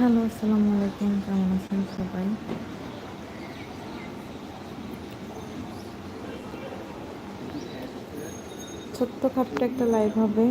Hello আসসালামু আলাইকুম। কেমন আছেন সবাই? ছোট্ট খাপটা একটা লাইভ হবে।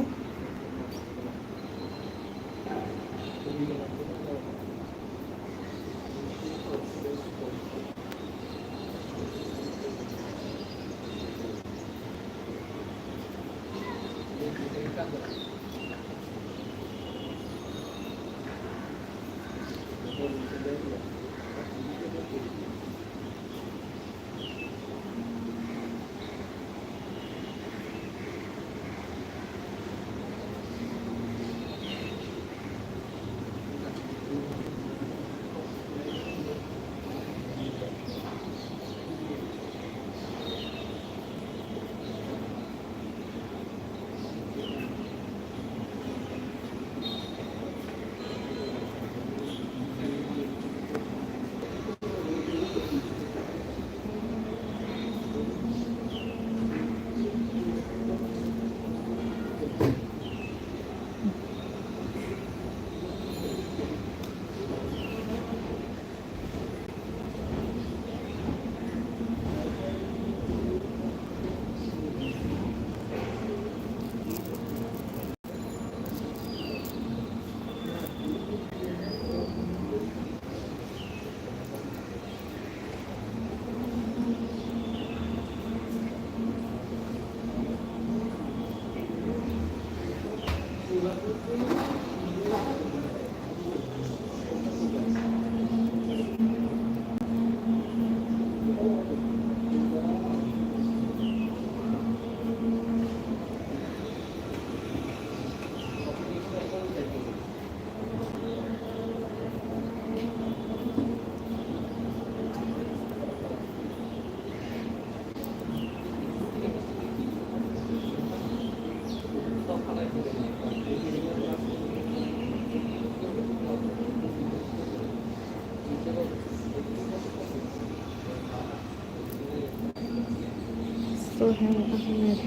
সোহেল আহমেদ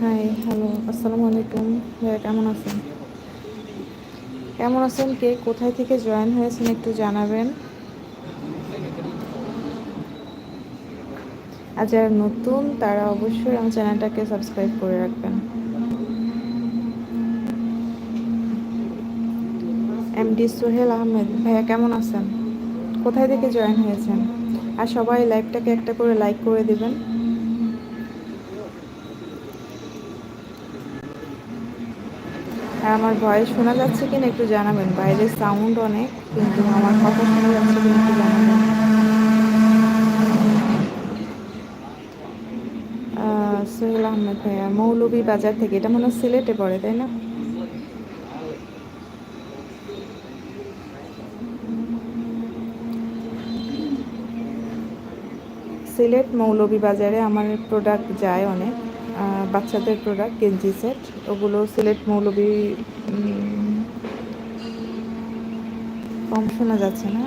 হাই হ্যালো আসসালামু আলাইকুম। ভাইয়া, কেমন আছেন? কেমন আছেন? কে কোথায় থেকে জয়েন হয়েছেন একটু জানাবেন। আর যারা নতুন, তারা অবশ্যই আমার চ্যানেলটাকে সাবস্ক্রাইব করে রাখবেন। এমডি সোহেল আহমেদ ভাইয়া, কেমন আছেন? কোথায় থেকে জয়েন হয়েছেন? আর সবাই লাইভটাকে একটা করে লাইক করে দেবেন। আর আমার ভয়েস শোনা যাচ্ছে কিনা একটু জানাবেন। বাইরে সাউন্ড অনেক, কিন্তু আমার কথা শোনা যাচ্ছে কিনা একটু জানাবেন। সোহেল আহমেদ ভাইয়া মৌলভী বাজার থেকে। এটা মনে হয় সিলেটে পড়ে, তাই না? সিলেট মৌলভীবাজারে আমার প্রোডাক্ট যায় অনেক বাচ্চাদের প্রোডাক্ট গেঞ্জি সেট ওগুলো সিলেট মৌলভী কম শোনা যাচ্ছে না।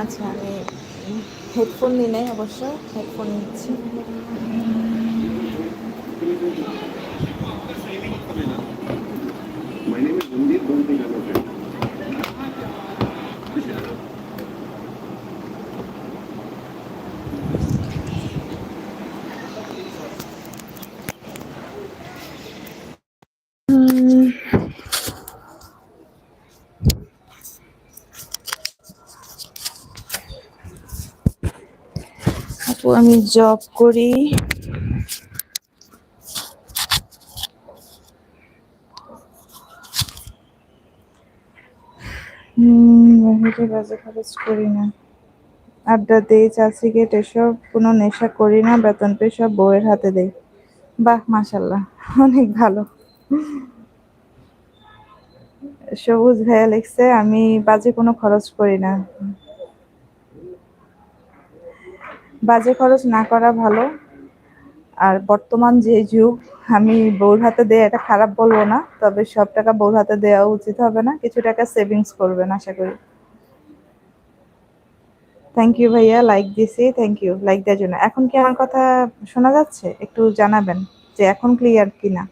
আচ্ছা আমি হেডফোন নিই নাই অবশ্য হেডফোন নিচ্ছি। My name is আমি জব করি। আড্ডা দেই চা সিগারেট এসব, কোনো নেশা করি না, বেতন পেয়ে সব বউয়ের হাতে দেই। বাহ মাসাল্লাহ অনেক ভালো। সবুজ ভাইয়া লিখছে, আমি বাজে কোনো খরচ করি না। বাজে খরচ না করা ভালো। আর বর্তমান যে যুগ, আমি বউর হাতে দেয়া এটা খারাপ বলব না, তবে সব টাকা বউর হাতে দেওয়া উচিত হবে না, কিছু টাকা সেভিংস করবেন আশা করি। থ্যাংক ইউ ভাইয়া লাইক দিছি থ্যাংক ইউ লাইক দেওয়ার জন্য। এখন কি আমার কথা শোনা যাচ্ছে? একটু জানাবেন যে এখন ক্লিয়ার কিনা।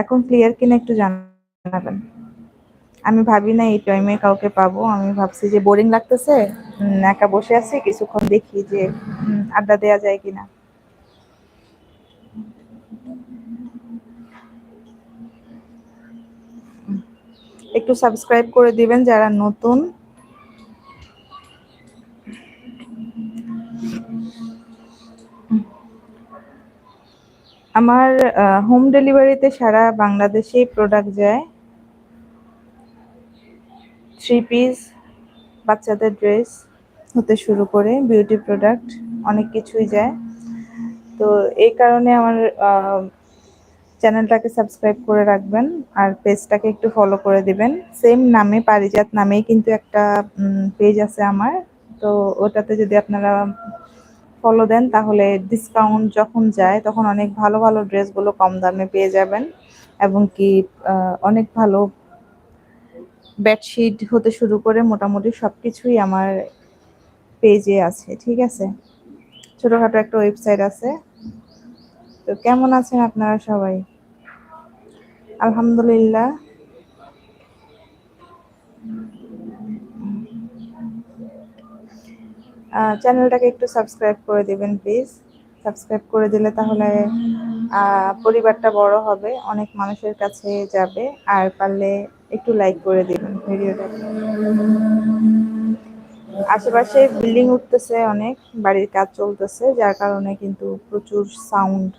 এখন ক্লিয়ার কিনা একটু জানাবেন জানাবেন। আমি ভাবি না এই টাইমে কাউকে পাবো। আমি ভাবছি যে বোরিং লাগতেছে একা বসে আছি, কিছুক্ষণ দেখি যে আড্ডা দেওয়া যায় কিনা। একটু সাবস্ক্রাইব করে দিবেন যারা নতুন। আমার হোম ডেলিভারিতে সারা বাংলাদেশেই প্রোডাক্ট যায়। থ্রি পিস বাচ্চাদের ড্রেস হতে শুরু করে বিউটি প্রোডাক্ট অনেক কিছুই যায়। তো এই কারণে আমার চ্যানেলটাকে সাবস্ক্রাইব করে রাখবেন আর পেজটাকে একটু ফলো করে দিবেন। সেম নামে, পারিজাত নামেই কিন্তু একটা পেজ আছে আমার। তো ওটাতে যদি আপনারা ফলো দেন তাহলে ডিসকাউন্ট যখন যায় তখন অনেক ভালো ভালো ড্রেসগুলো কম দামে পেয়ে যাবেন। এবং কি অনেক ভালো বেডশিট হতে শুরু করে মোটামুটি সব কিছুই আমার পেজে আছে, ঠিক আছে? ছোটোখাটো একটা ওয়েবসাইট আছে। তো কেমন আছেন আপনারা সবাই? আলহামদুলিল্লাহ। চ্যানেলটাকে একটু সাবস্ক্রাইব করে দেবেন প্লিজ সাবস্ক্রাইব করে দিলে তাহলে পরিবারটা বড় হবে, অনেক মানুষের কাছে যাবে। আর পারলে একটু লাইক করে দিবেন ভিডিওটা। আশেপাশে বিল্ডিং উঠতেছে অনেক, বাড়ির কাজ চলতেছে, যার কারণে কিন্তু প্রচুর সাউন্ড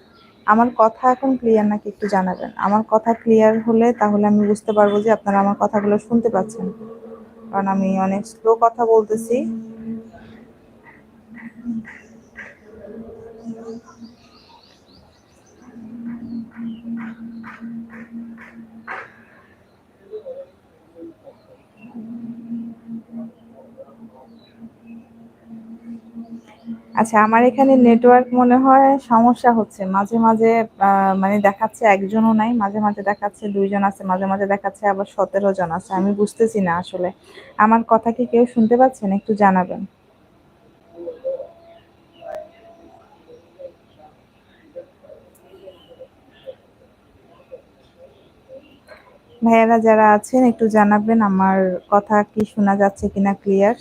আমার কথা এখন ক্লিয়ার নাকি একটু জানাবেন? আমার কথা ক্লিয়ার হলে তাহলে আমি বুঝতে পারব যে আপনারা আমার কথাগুলো শুনতে পাচ্ছেন। কারণ আমি অনেক স্লো কথা বলতেছি। আচ্ছা আমার এখানে নেটওয়ার্ক মনে হয় সমস্যা হচ্ছে। মাঝে মাঝে মানে দেখাচ্ছে একজনও নাই, মাঝে মাঝে দেখাচ্ছে দুইজন আছে, মাঝে মাঝে দেখাচ্ছে আবার সতেরো জন আছে। আমি বুঝতেছি না আসলে। আমার কথা কি কেউ শুনতে পাচ্ছেন? একটু জানাবেন। ভাইয়ারা যারা আছেন, একটু জানাবেন আমার কথা কি শোনা যাচ্ছে কিনা ক্লিয়ার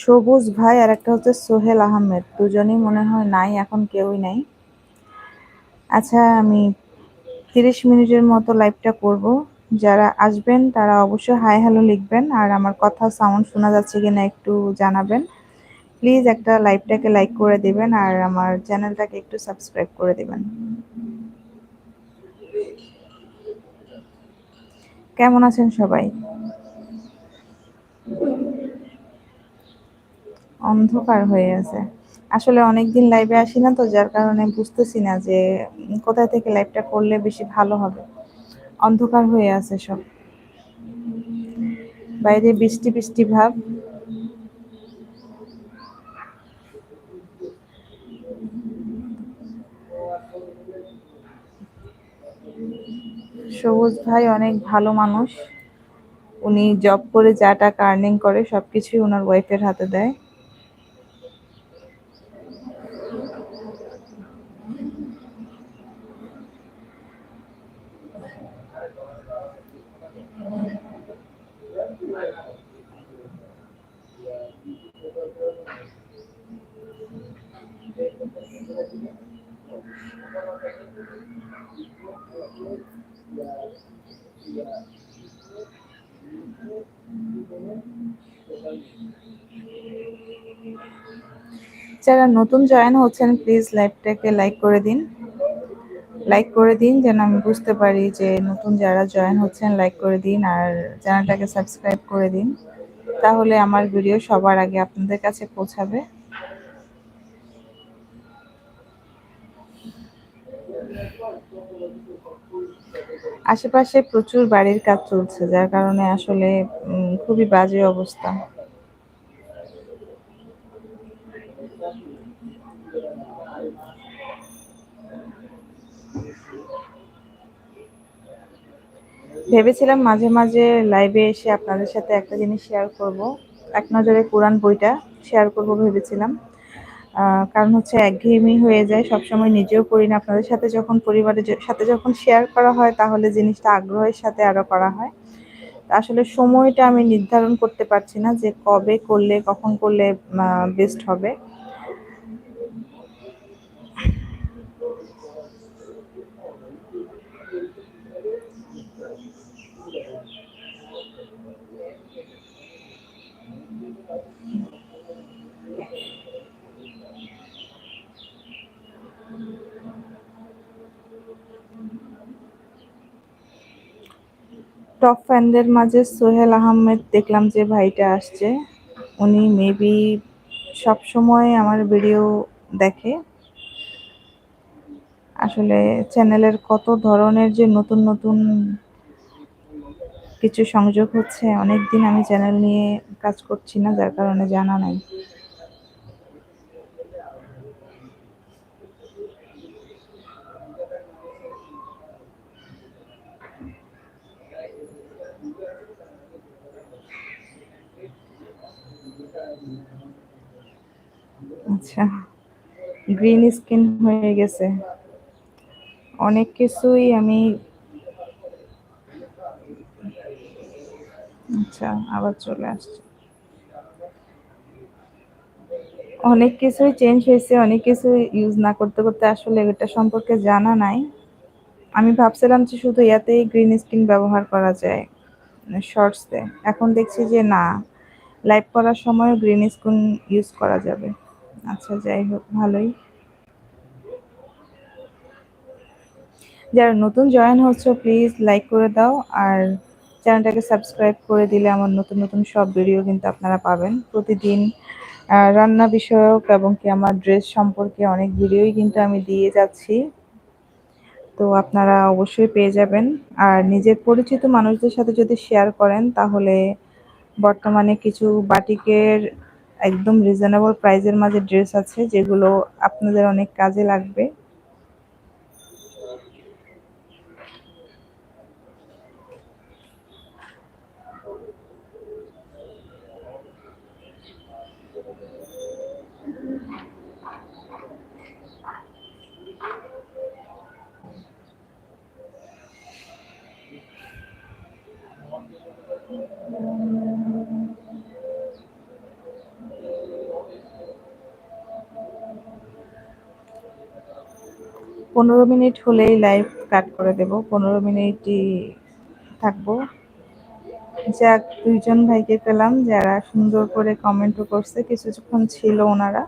সবুজ ভাই আর একটা হচ্ছে সোহেল আহমেদ। দুজনই মনে হয় নাই, এখন কেউই নাই। আচ্ছা আমি তিরিশ মিনিটের মতো লাইভটা করব। যারা আসবেন, তারা অবশ্যই হাই হ্যালো লিখবেন আর আমার কথা সাউন্ড শোনা যাচ্ছে কিনা একটু জানাবেন। প্লিজ একটা লাইভটাকে লাইক করে দিবেন আর আমার চ্যানেলটাকে একটু সাবস্ক্রাইব করে দিবেন। কেমন আছেন সবাই? অন্ধকার হয়ে আছে। আসলে অনেকদিন লাইভে আসি না তো, যার কারণে বুঝতেছি না যে কোথায় থেকে লাইভটা করলে বেশি ভালো হবে। অন্ধকার হয়ে আছে সব। বাইরে বৃষ্টি বৃষ্টি ভাব। সবুজ ভাই অনেক ভালো মানুষ। উনি জব করে যা টাকা আর্নিং করে, সবকিছুই ওনার ওয়াইফের হাতে দেয়। যারা নতুন জয়েন হচ্ছেন প্লিজ লাইভটাকে লাইক করে দিন। লাইক করে দিন যেন আমি বুঝতে পারি যে নতুন যারা জয়েন হচ্ছেন লাইক করে দিন আর চ্যানেলটাকে সাবস্ক্রাইব করে দিন। তাহলে আমার ভিডিও সবার আগে আপনাদের কাছে পৌঁছাবে। আশেপাশে প্রচুর বাড়ির কাজ চলছে, যার কারণে আসলে খুবই বাজে অবস্থা। ভেবেছিলাম মাঝে মাঝে লাইভে এসে আপনাদের সাথে একটা জিনিস শেয়ার করব। এক নজরে কোরআন বইটা শেয়ার করব ভেবেছিলাম। কারণ হচ্ছে একঘেয়েমি হয়ে যায়, সবসময় নিজেও করি না। আপনাদের সাথে যখন পরিবারের সাথে যখন শেয়ার করা হয়, তাহলে জিনিসটা আগ্রহের সাথে আরও করা হয়। আসলে সময়টা আমি নির্ধারণ করতে পারছি না যে কবে করলে, কখন করলে বেস্ট হবে। টপ ফ্যানদের মাঝে সোহেল আহমেদ দেখলাম যে ভাইটা আসছে। উনি মেবি সব সময় আমার ভিডিও দেখে। আসলে চ্যানেলের কত ধরনের যে নতুন নতুন কিছু সংযোগ হচ্ছে অনেক দিন আমি চ্যানেল নিয়ে কাজ করছি না, যার কারণে জানা নাই। আচ্ছা গ্রিন স্কিন হয়ে গেছে। অনেক কিছুই আমি আচ্ছা আবার চলে আসছে। অনেক কিছুই চেঞ্জ হয়েছে, অনেক কিছু ইউজ না করতে করতে আসলে এটা সম্পর্কে জানা নাই। আমি ভাবছিলাম যে শুধু ইয়াতেই গ্রিন স্ক্রিন ব্যবহার করা যায় শর্টসে এখন দেখছি যে না লাইভ করার সময় গ্রিন স্ক্রিন ইউজ করা যাবে। আচ্ছা যাই হোক, ভালোই। যারা নতুন জয়েন হচ্ছে প্লিজ লাইক করে দাও আর চ্যানেলটাকে সাবস্ক্রাইব করে দিলে আমার নতুন নতুন সব ভিডিও কিন্তু আপনারা পাবেন। প্রতিদিন রান্না বিষয়ক এবং কি আমার ড্রেস সম্পর্কে অনেক ভিডিওই কিন্তু আমি দিয়ে যাচ্ছি। তো আপনারা অবশ্যই পেয়ে যাবেন। আর নিজের পরিচিত মানুষদের সাথে যদি শেয়ার করেন, তাহলে বর্তমানে কিছু বাটিকের একদম রিজনেবল প্রাইজের মাঝে ড্রেস আছে যেগুলো আপনাদের অনেক কাজে লাগবে। পনেরো মিনিট হলেই লাইভ কাট করে দেব। পনেরো মিনিটই থাকব। যাক, দুইজন ভাইকে পেলাম, যারা সুন্দর করে কমেন্টও করছে, কিছুক্ষণ ছিল ওনারা।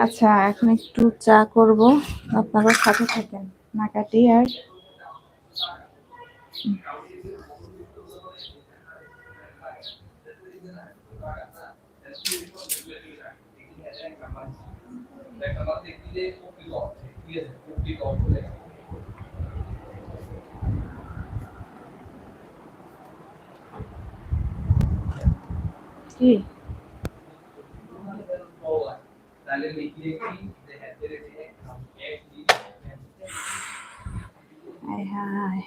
আচ্ছা এখন একটু চা করব। আপনারা সাথে থাকেন। না কাটি আর কি হায় হায়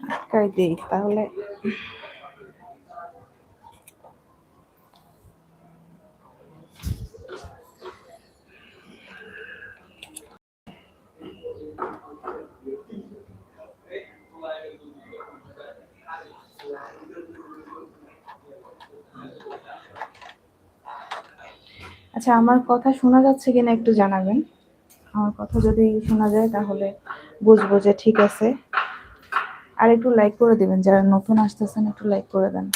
আটকায় দিই তাহলে? আচ্ছা আমার কথা শোনা যাচ্ছে কিনা একটু জানাবেন। আমার কথা যদি শোনা যায়, তাহলে বুঝব যে ঠিক আছে। আর একটু লাইক করে দিবেন, যারা নতুন আসতেছেন, একটু লাইক করে দেন।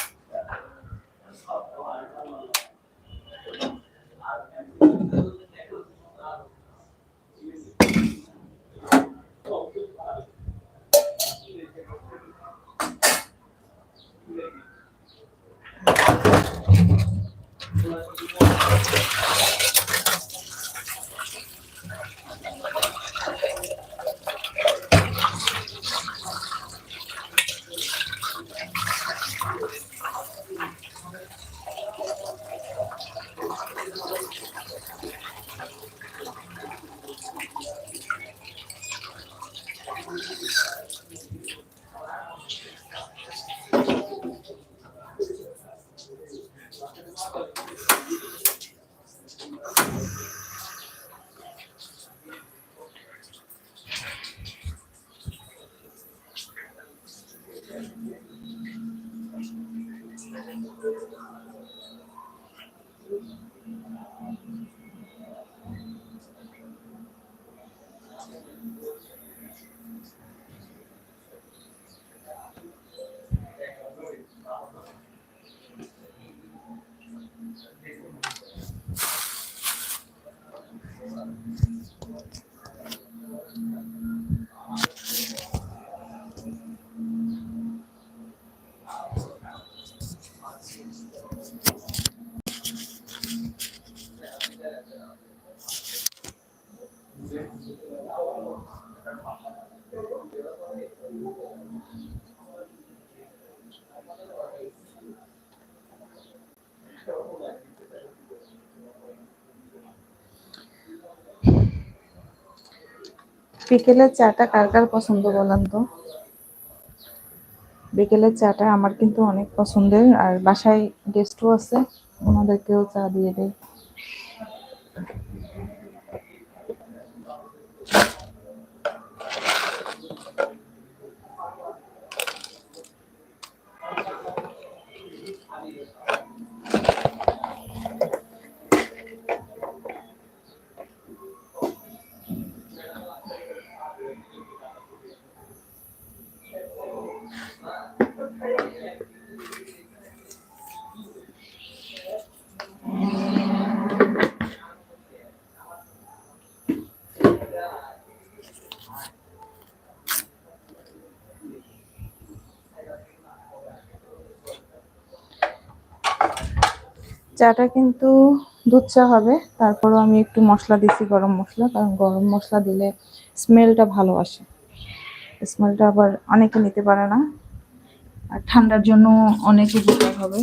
বিকেলের চাটা কার কার পছন্দ বলেন তো? বিকেলের চাটা আমার কিন্তু অনেক পছন্দের, আর বাসায় গেস্টও আছে, ওনাদেরকেও চা দিয়ে দেয় চাটা কিন্তু দুধ চা হবে। তারপরও আমি একটু মশলা দিছি গরম মশলা, কারণ গরম মশলা দিলে স্মেলটা ভালো আসে। স্মেলটা আবার অনেকে নিতে পারে না। আর ঠান্ডার জন্য অনেক উপকার হবে।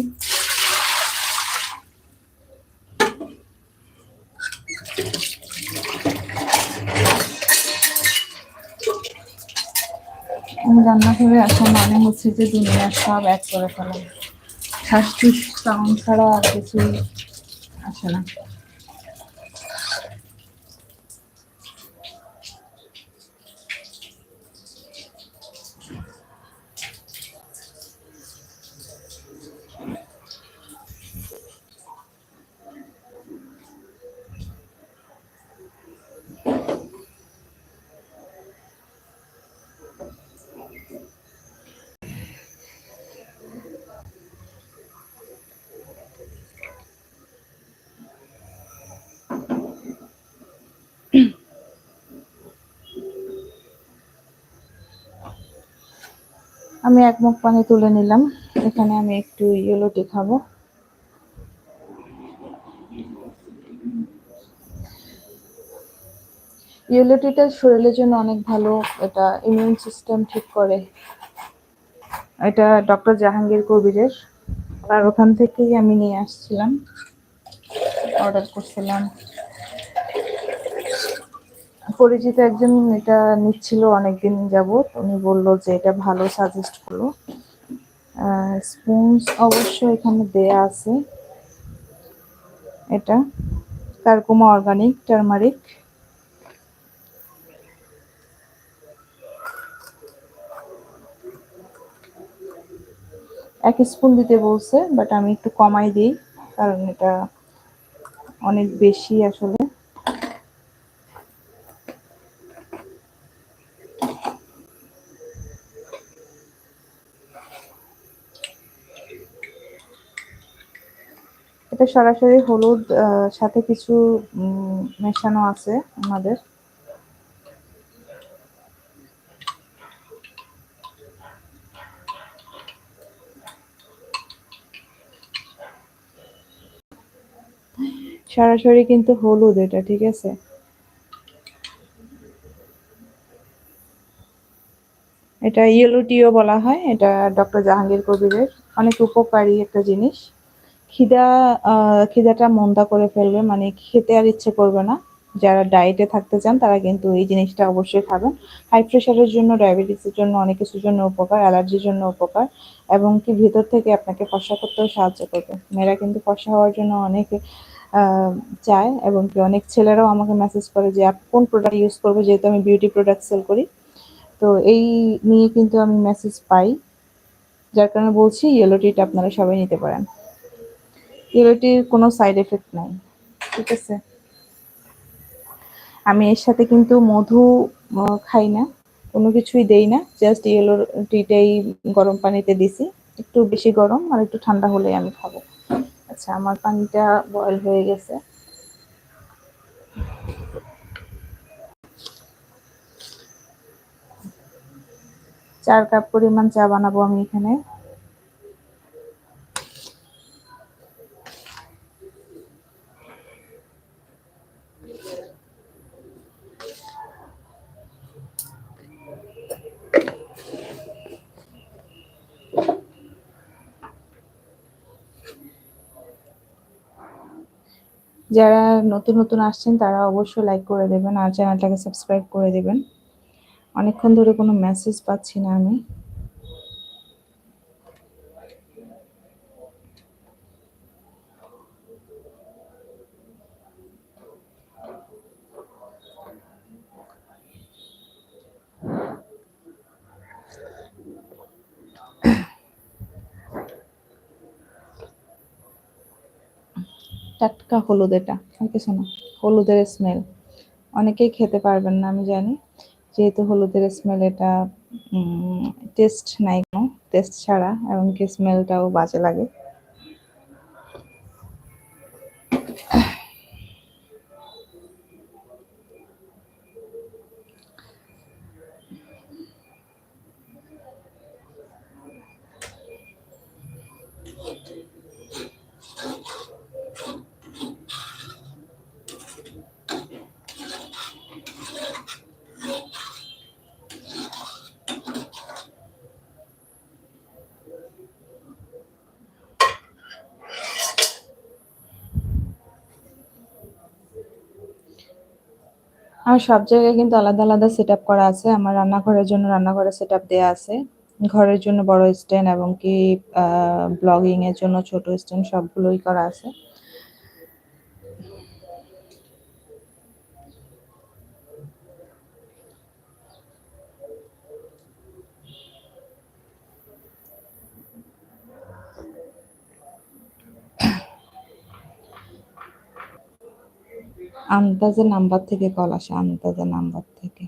আমি রান্না করে এখন মনে হচ্ছে যে দুনিয়ার সব এক করে ফেলাম। ঠাসঠুস সাউন্ড ছাড়া আর কিছুই আসে না। আমি এক মুখ পানি তুলে নিলাম। এখানে আমি একটু ইয়েলো টি খাব। ইয়েলো টিটা শরীরের জন্য অনেক ভালো, এটা ইমিউন সিস্টেম ঠিক করে। এটা ডক্টর জাহাঙ্গীর কবিরের। আর ওখান থেকেই আমি নিয়ে আসছিলাম। অর্ডার করছিলাম। পরিচিত একজন এটা নিচ্ছিল অনেকদিন যাবত উনি বলল যে এটা ভালো সাজেস্ট করল। স্পুনস অবশ্য এখানে দেয়া আছে। এটা কারকুমা অর্গানিক টার্মারিক এক স্পুন দিতে বলছে বাট আমি একটু কমাই দিই, কারণ এটা অনেক বেশি আসলে এটা সরাসরি হলুদ সাথে কিছু মেশানো আছে আমাদের। সরাসরি কিন্তু হলুদ এটা, ঠিক আছে? এটা ইয়েলো টিও বলা হয়, এটা ডক্টর জাহাঙ্গীর কবিরের। অনেক উপকারী একটা জিনিস। খিদা খিদাটা মন্দা করে ফেলবে মানে খেতে আর ইচ্ছে করবে না। যারা ডায়েটে থাকতে চান, তারা কিন্তু এই জিনিসটা অবশ্যই খাবেন। হাই প্রেশারের জন্য ডায়াবেটিসের জন্য, অনেক কিছুর জন্য উপকার অ্যালার্জির জন্য উপকার, এবং কি ভিতর থেকে আপনাকে ফসা করতেও সাহায্য করবে। মেয়েরা কিন্তু ফসা হওয়ার জন্য অনেকে চায়, এবং কি অনেক ছেলেরাও আমাকে মেসেজ করে যে কোন প্রোডাক্ট ইউজ করব? যেহেতু আমি বিউটি প্রোডাক্ট সেল করি। তো এই নিয়ে কিন্তু আমি মেসেজ পাই। যার কারণে বলছি ইয়েলো টিটা আপনারা সবাই নিতে পারেন। ইয়েলোটির কোনো সাইড এফেক্ট নাই, ঠিক আছে? আমি এর সাথে কিন্তু মধু খাই না, কোনো কিছুই দেই না জাস্ট ইয়েলো টিটাই গরম পানিতে দিছি, একটু বেশি গরম আর একটু ঠান্ডা হলেই আমি খাব। আচ্ছা আমার পানিটা বয়েল হয়ে গেছে। চার কাপ পরিমাণ চা বানাবো আমি এখানে। যারা নতুন নতুন আসছেন, তারা অবশ্যই লাইক করে দেবেন আর চ্যানেলটাকে সাবস্ক্রাইব করে দেবেন। অনেকক্ষণ ধরে কোনো মেসেজ পাচ্ছি না আমি। টাটকা হলুদ এটা। আর কিছু না, হলুদের স্মেল অনেকেই খেতে পারবেন না, আমি জানি। যেহেতু হলুদের স্মেল এটা টেস্ট নাই কোনো টেস্ট ছাড়া এমনকি স্মেলটাও বাজে লাগে। আমার সব জায়গায় কিন্তু আলাদা আলাদা সেট করা আছে। আমার রান্নাঘরের জন্য রান্নাঘরের সেট আপ দেওয়া আছে। ঘরের জন্য বড় স্ট্যান্ড এবং কি ব্লগিং এর জন্য ছোট স্ট্যান্ড সবগুলোই করা আছে। আন্দাজের নাম্বার থেকে কল আসে আন্দাজে নাম্বার থেকে।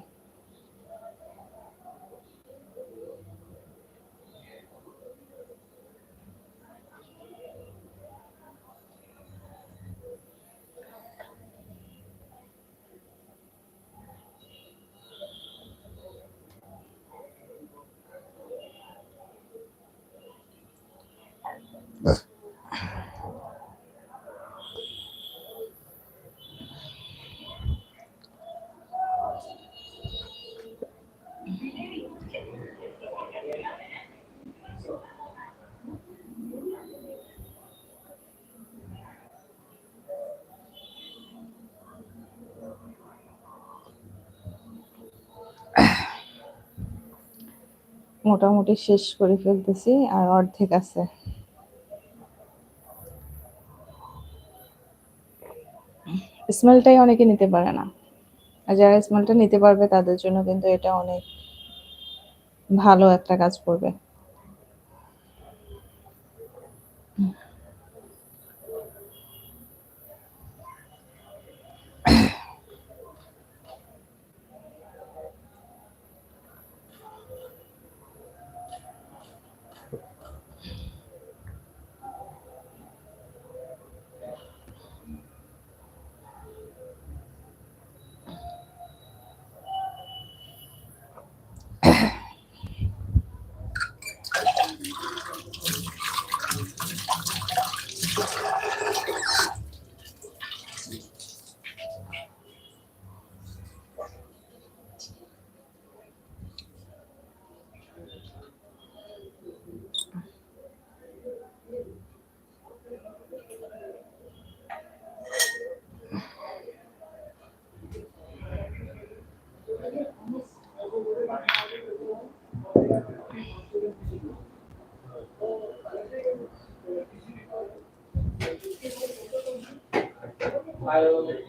মোটামুটি শেষ করে ফেলতেছি আর অর্ধেক আছে। স্মেলটাই অনেকে নিতে পারে না। আর যারা স্মেলটা নিতে পারবে তাদের জন্য কিন্তু এটা অনেক ভালো একটা কাজ করবে। mercado,